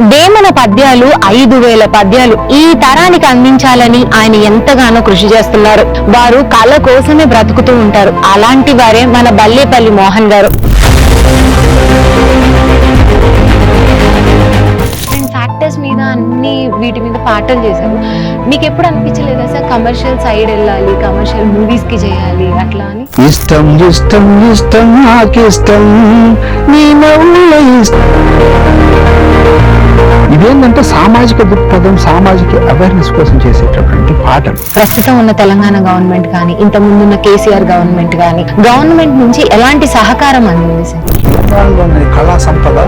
వేమన పద్యాలు ఐదు వేల పద్యాలు ఈ తరానికి అందించాలని ఆయన ఎంతగానో కృషి చేస్తున్నారు. వారు కళ కోసమే బ్రతుకుతూ ఉంటారు. అలాంటి వారే మన బల్లేపల్లి మోహన్ గారు. ఫ్యాక్టర్స్ మీద అన్ని వీటి మీద పాటలు చేశారు. మీకు ఎప్పుడు అనిపించలేదా సార్ కమర్షియల్ సైడ్ వెళ్ళాలి కమర్షియల్ మూవీస్కి చేయాలి అట్లా అని? ఇష్టం ఇష్టం ఇష్టం నాకిష్టం నీ ఇదేంటంటే సామాజిక దృక్పథం సామాజిక అవేర్నెస్ కోసం చేసేటటువంటి పాటలు. ప్రస్తుతం ఉన్న తెలంగాణ గవర్నమెంట్ కానీ ఇంత ముందున్న కేసీఆర్ గవర్నమెంట్ కానీ గవర్నమెంట్ నుంచి ఎలాంటి సహకారం అందింది సార్? కళా సంపద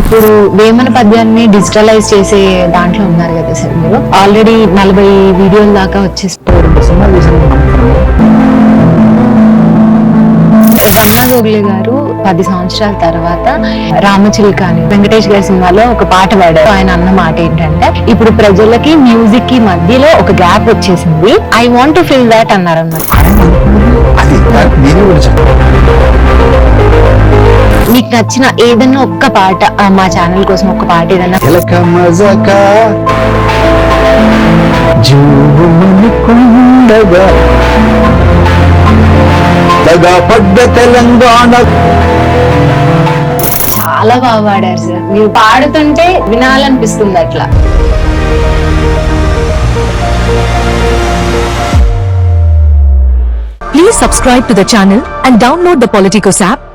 ఇప్పుడు వేమన పద్యాన్ని డిజిటలైజ్ చేసే దాంట్లో ఉన్నారు కదా సార్ మీరు? ఆల్రెడీ నలభై వీడియోల దాకా వచ్చేసి గోగులే గారు పది సంవత్సరాల తర్వాత రామచిలుక అని వెంకటేష్ గారి సినిమాలో ఒక పాట పాడారు. ఆయన అన్న మాట ఏంటంటే ఇప్పుడు ప్రజలకి మ్యూజిక్కి మధ్యలో ఒక గ్యాప్ వచ్చేసింది. I want to fill that అన్నారు అన్నమాట మీకు నచ్చిన ఏదన్నా ఒక్క పాట మా ఛానల్ కోసం ఒక పాట ఏదన్నా. తెలంగాణ. చాలా బాగా పాడారు సార్. మీరు పాడుతుంటే వినాలనిపిస్తుంది అట్లా. Please subscribe to the channel and download the Politicos app.